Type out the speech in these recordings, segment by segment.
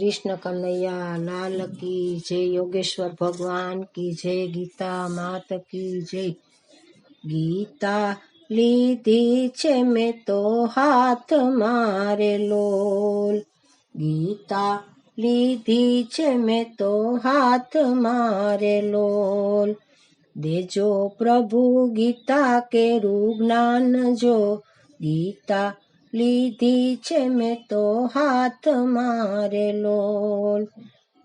કૃષ્ણ કનૈયા, લાલ કી જય, યોગેશ્વર ભગવાન કી જય, ગીતા માત કી જય. ગીતા લીધી છે મેં તો હાથ મારે લોલ. ગીતા લીધી છે મેં તો હાથ મારે લોલ. દેજો પ્રભુ ગીતા કેરું જ્ઞાન જો ગીતા લીધી છે મેં તો હાથ મારે લોલ.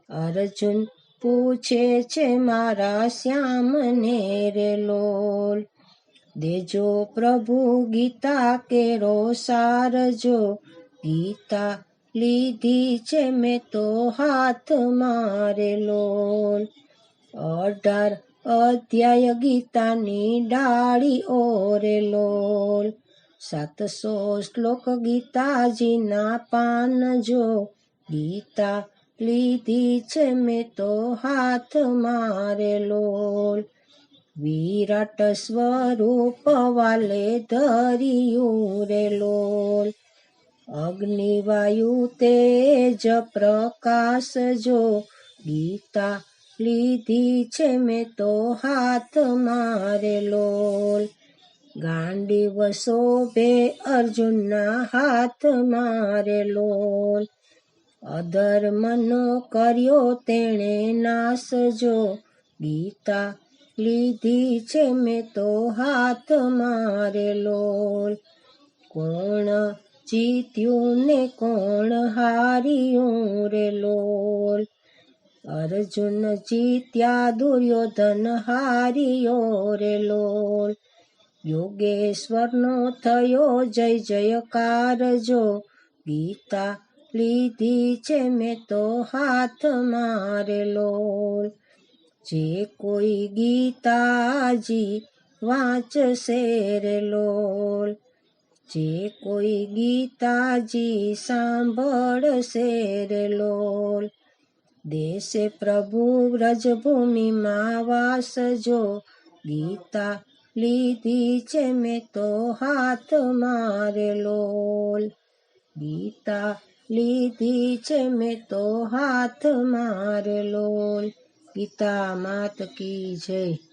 અર્જુન પૂછે છે મારા શ્યામને રે લોલ. દેજો પ્રભુ ગીતા કેરો સારજો. ગીતા લીધી છે મેં તો હાથ મારે લોલ. અઢાર અધ્યાય ગીતાની ડાળી ઓરે લોલ. સાતસો શ્લોક ગીતાજીના પાન જો. ગીતા લીધી છે મેં તો હાથ મારે લોલ. વિરાટ સ્વરૂપ વાલે ધર્યું રે લોલ. અગ્નિવાયુ તેજ પ્રકાશ જો. ગીતા લીધી છે મેં તો હાથ મારે ગાંડી શોભે અર્જુનના હાથ મારે લોલ અધર્મનો કર્યો તેણે નાશ જો. ગીતા લીધી છે મેં તો હાથ મારે લોલ કોણ જીત્યું ને કોણ હાર્યું રે લોલ. અર્જુન જીત્યા દુર્યોધન હાર્યો રે લોલ. યોગેશ્વરનો થયો જય જયકાર જો ગીતા લીધી છે મેં તો હાથ મારેલો. જે કોઈ ગીતાજી વાંચશે રે લોલ. જે કોઈ ગીતાજી સાંભળશે રે લોલ. દેશે પ્રભુ વ્રજભૂમિમાં વાસ જો ગીતા લીધી છે મેં તો હાથ મારે લોલ. ગીતા લીધી છે મેં તો હાથ મારે લોલ. ગીતા માત કી જય.